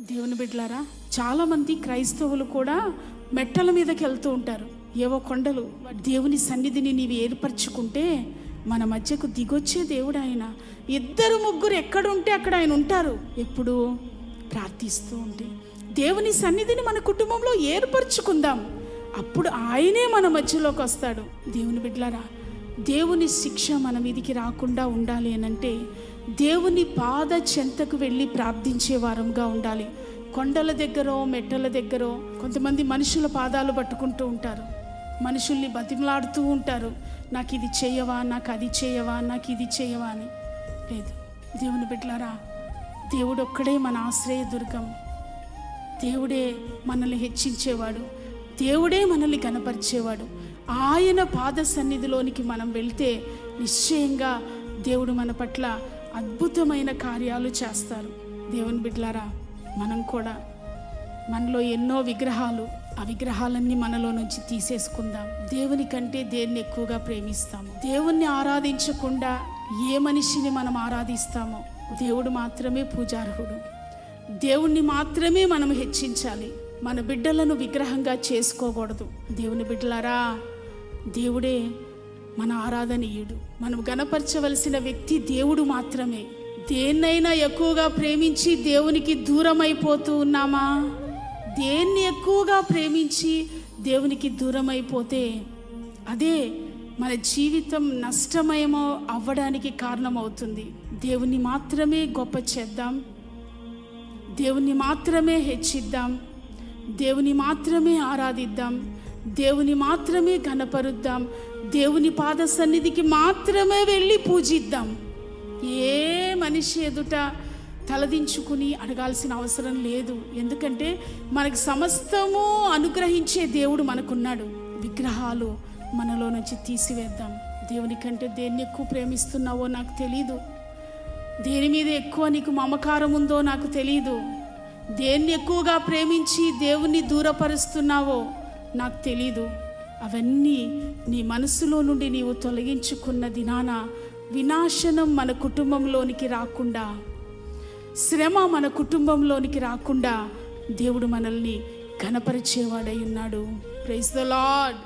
దేవుని బిడ్డలారా చాలామంది క్రైస్తవులు కూడా మెట్టల మీదకి వెళ్తూ ఉంటారు. ఏవో కొండలు దేవుని సన్నిధిని నీవు ఏర్పరచుకుంటే మన మధ్యకు దిగొచ్చే దేవుడు ఆయన. ఇద్దరు ముగ్గురు ఎక్కడుంటే అక్కడ ఆయన ఉంటారు. ఎప్పుడు ప్రార్థిస్తూ ఉంటే దేవుని సన్నిధిని మన కుటుంబంలో ఏర్పరచుకుందాం. అప్పుడు ఆయనే మన మధ్యలోకి వస్తాడు. దేవుని బిడ్డలారా దేవుని శిక్ష మన మీదికి రాకుండా ఉండాలి అనంటే దేవుని పాద చెంతకు వెళ్ళి ప్రార్థించే వారంగా ఉండాలి. కొండల దగ్గర మెట్టల దగ్గరో కొంతమంది మనుషుల పాదాలు పట్టుకుంటూ ఉంటారు. మనుషుల్ని బతిమలాడుతూ ఉంటారు. నాకు ఇది చేయవా నాకు అది చేయవా నాకు ఇది చేయవా అని. లేదు. దేవుని బిడ్డలారా దేవుడు ఒక్కడే మన ఆశ్రయ దుర్గం. దేవుడే మనల్ని హెచ్చించేవాడు. దేవుడే మనల్ని కనపరిచేవాడు. ఆయన పాద సన్నిధిలోనికి మనం వెళ్తే నిశ్చయంగా దేవుడు మన పట్ల అద్భుతమైన కార్యాలు చేస్తారు. దేవుని బిడ్డలారా మనం కూడా మనలో ఎన్నో విగ్రహాలు ఆ విగ్రహాలన్నీ మనలో నుంచి తీసేసుకుందాం. దేవుని కంటే దేన్ని ఎక్కువగా ప్రేమిస్తాము? దేవుణ్ణి ఆరాధించకుండా ఏ మనిషిని మనం ఆరాధిస్తామో? దేవుడు మాత్రమే పూజార్హుడు. దేవుణ్ణి మాత్రమే మనం హెచ్చించాలి. మన బిడ్డలను విగ్రహంగా చేసుకోకూడదు. దేవుని బిడ్డలారా దేవుడే మన ఆరాధనీయుడు. మనం గనపరచవలసిన వ్యక్తి దేవుడు మాత్రమే. దేన్నైనా ఎక్కువగా ప్రేమించి దేవునికి దూరం అయిపోతూ ఉన్నామా? దేన్ని ఎక్కువగా ప్రేమించి దేవునికి దూరం అయిపోతే అదే మన జీవితం నష్టమయమో అవ్వడానికి కారణమవుతుంది. దేవుని మాత్రమే గొప్ప చేద్దాం. దేవుని మాత్రమే హెచ్చిద్దాం. దేవుని మాత్రమే ఆరాధిద్దాం. దేవుని మాత్రమే కనపరుద్దాం దేవుని పాద సన్నిధికి మాత్రమే వెళ్ళి పూజిద్దాం. ఏ మనిషి ఎదుట తలదించుకుని అడగాల్సిన అవసరం లేదు. ఎందుకంటే మనకి సమస్తము అనుగ్రహించే దేవుడు మనకున్నాడు. విగ్రహాలు మనలో నుంచి తీసివేద్దాం. దేవుని కంటే దేన్ని ఎక్కువ ప్రేమిస్తున్నావో నాకు తెలీదు. దేని మీద ఎక్కువ నీకు మమకారం ఉందో నాకు తెలియదు దేన్ని ఎక్కువగా ప్రేమించి దేవుణ్ణి దూరపరుస్తున్నావో నాకు తెలీదు. అవన్నీ నీ మనసులో నుండి నీవు తొలగించుకున్న దినాన వినాశనం మన కుటుంబంలోనికి రాకుండా శ్రమ మన కుటుంబంలోనికి రాకుండా దేవుడు మనల్ని ఘనపరిచేవాడై ఉన్నాడు. Praise the lord